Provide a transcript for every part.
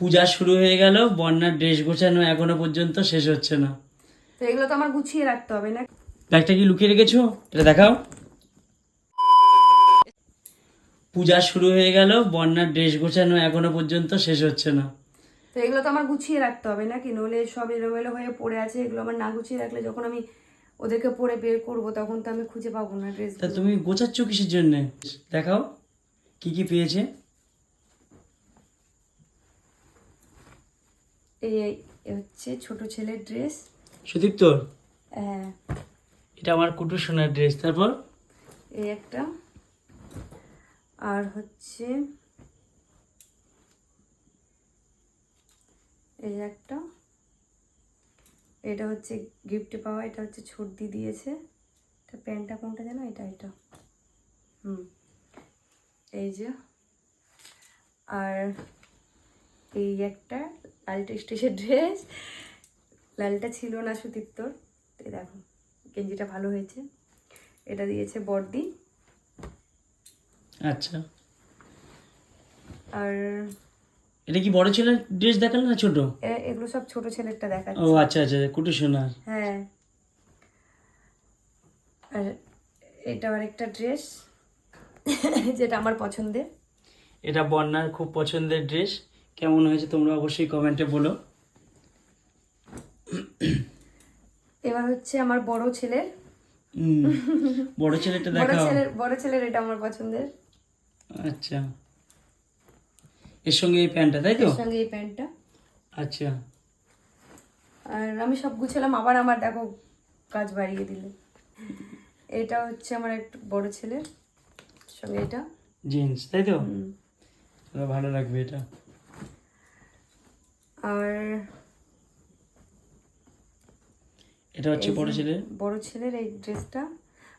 পূজা শুরু হয়ে গেল বন্যার ড্রেস গোছানো এখনও পর্যন্ত শেষ হচ্ছে না। তো এগুলো তো আমার গুছিয়ে রাখতে হবে না? ব্যাগটা কি লুকিয়ে রেখেছো? এটা দেখাও। পূজা শুরু হয়ে গেল বন্যার ড্রেস গোছানো এখনও পর্যন্ত শেষ হচ্ছে না। তো এগুলো তো আমার গুছিয়ে রাখতে হবে নাকি? নইলে সব এলোমেলো হয়ে পড়ে আছে এগুলো আমার না গুছিয়ে রাখলে যখন আমি ওদেরকে পরে বের করব তখন তো আমি খুঁজে পাবো না ড্রেস তা তুমি গোছাচ্ছ কিসের জন্যে? দেখাও কি কি পেয়েছে? এই হচ্ছে ছোট ছেলের ড্রেস সুদীপ তোর হ্যাঁ। এটা আমার কুটু সোনার ড্রেস তারপর? এই একটা। আর হচ্ছে এই একটা। এটা হচ্ছে গিফটে পাওয়া এটা হচ্ছে ছর্দি দিয়েছে। এটা প্যান্টটা কোনটা জানো এটা এটা। হুম। এই যে। আর এই একটা লালটা স্টেজের ড্রেস। লালটা ছিল না সুদীপ্তর এই দেখো গেঞ্জিটা ভালো হয়েছে। এটা দিয়েছে বর্দি। আচ্ছা। আর এটা কি বড় ছেলের ড্রেস দেখালে না ছোট? এগুলো সব ছোট ছেলেরটা ও দেখাচ্ছে আচ্ছা আচ্ছা কুটু সোনার হ্যাঁ। আর এটা আরেকটা ড্রেস যেটা আমার পছন্দের। এটা বন্যার খুব পছন্দের ড্রেস। কেমন হয়েছে তোমরা অবশ্যই কমেন্টে বলো। এবার হচ্ছে আমার বড় ছেলের। বড় ছেলেটা বড় দেখাও। ছেলের বড় ছেলের এটা আমার পছন্দের। আচ্ছা। এর সঙ্গে এই প্যান্টটা তাই তো? এর সঙ্গে এই প্যান্টটা। আচ্ছা। আর আমি সব গুছালাম আবার আমার দেখো কাজ বাড়িয়ে দিল। এটা হচ্ছে আমার একটু বড় ছেলের সঙ্গে এটা। জিন্স তাই তো? ভালো লাগবে এটা। আর এটা হচ্ছে বড় ছেলে বড় ছেলের এই ড্রেসটা।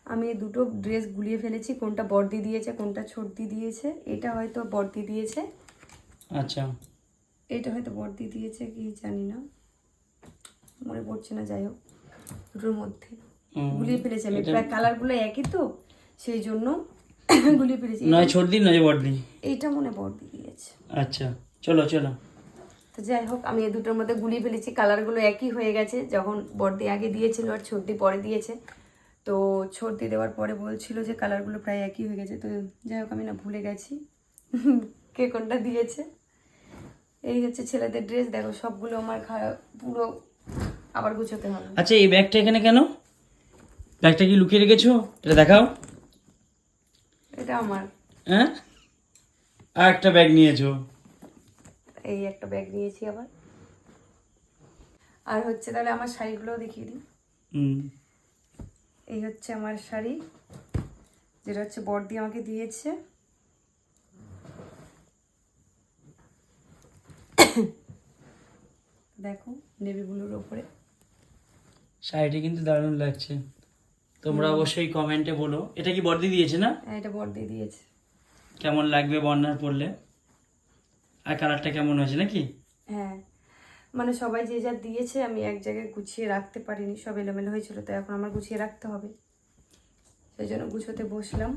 আমি দুটো ড্রেস গুলিয়ে ফেলেছি কোনটা বর্দি দিয়েছে কোনটা ছর্দি দিয়েছে। এটা হয়তো বর্দি দিয়েছে। আচ্ছা। এটা হয়তো বর্দি দিয়েছে কি জানি না। মনে পড়ছে না যাই হোক দুটোর মধ্যে। গুলিয়ে ফেলেছি আমি। এটা- প্রায় কালারগুলো একই তো সেই জন্য গুলিয়ে ফেলেছি। নয় ছর্দি নয় বড়দি এইটা মনে বর্দি দিয়েছে। আচ্ছা চলো চলো। তো যাই হোক আমি এই দুটোর মধ্যে গুলিয়ে ফেলেছি। কালারগুলো একই হয়ে গেছে। যখন বর্দি আগে দিয়েছিল আর ছর্দি পরে দিয়েছে। তো ছর্দি দেওয়ার পরে বলছিল যে কালারগুলো প্রায় একই হয়ে গেছে। তো যাই হোক আমি না ভুলে গেছি। কে কোনটা দিয়েছে? এই হচ্ছে ছেলেদের ড্রেস দেখো সবগুলো আমার পুরো আবার গুছোতে হবে। আচ্ছা এই ব্যাগটা এখানে কেন? ব্যাগটা কি লুকিয়ে রেখেছো? এটা দেখাও। এটা আমার। হ্যাঁ? আর একটা ব্যাগ নিয়েছো। এই একটা ব্যাগ নিয়েছি আবার। আর হচ্ছে তাহলে আমার শাড়িগুলোও দেখিয়ে দিই। হুম। এই হচ্ছে আমার শাড়ি যেটা হচ্ছে বর্দি আমাকে দিয়েছে। দেখো নেভি ব্লুর ওপরে। শাড়িটা কিন্তু দারুণ লাগছে। তোমরা অবশ্যই কমেন্টে বলো। এটা কি বর্দি দিয়েছে না? হ্যাঁ, এটা বর্দি দিয়েছে। কেমন লাগবে বন্যার পড়লে? আর কালারটা কেমন হয়েছে নাকি? হ্যাঁ মানে সবাই যে যা দিয়েছে আমি এক জায়গায় গুছিয়ে রাখতে পারিনি সব এলোমেলো হয়েছিল তো এখন আমার গুছিয়ে রাখতে হবে। সেই জন্য গুছোতে বসলাম।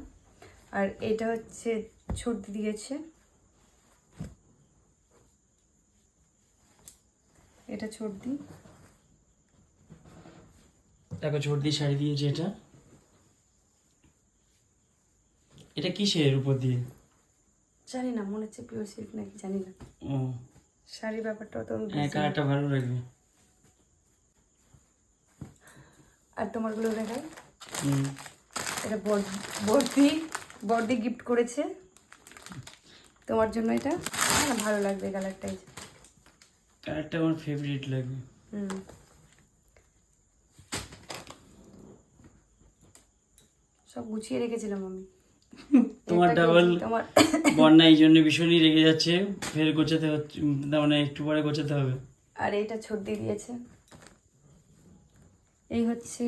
আর এটা হচ্ছে ছর্দি দিয়েছে। এটা ছর্দি। দেখো ছর্দি শাড়ি দিয়েছে এটা। এটা কিসের উপর দিয়ে? জানি না মনে হচ্ছে পিওর সিল্ক নাকি জানি না ও। শাড়ির ব্যাপারটাও তো হ্যাঁ কালারটা ভালো লাগবে আর তোমারগুলো দেখাই। হুম। এটা বর- বর্দি বর্দি গিফট করেছে। তোমার জন্য এটা। হ্যাঁ ভালো লাগবে কালারটাই কালারটা আমার ফেভারিট লাগবে হুম। সব গুছিয়ে রেখেছিলাম আমি। তোমার ডাবল বন্যা এই জন্য ভীষণই রেগে যাচ্ছে। ফের গোছাতে হচ্ছে মানে একটু পরে গোছাতে হবে। আর এইটা ছর্দি দিয়েছে। এই হচ্ছে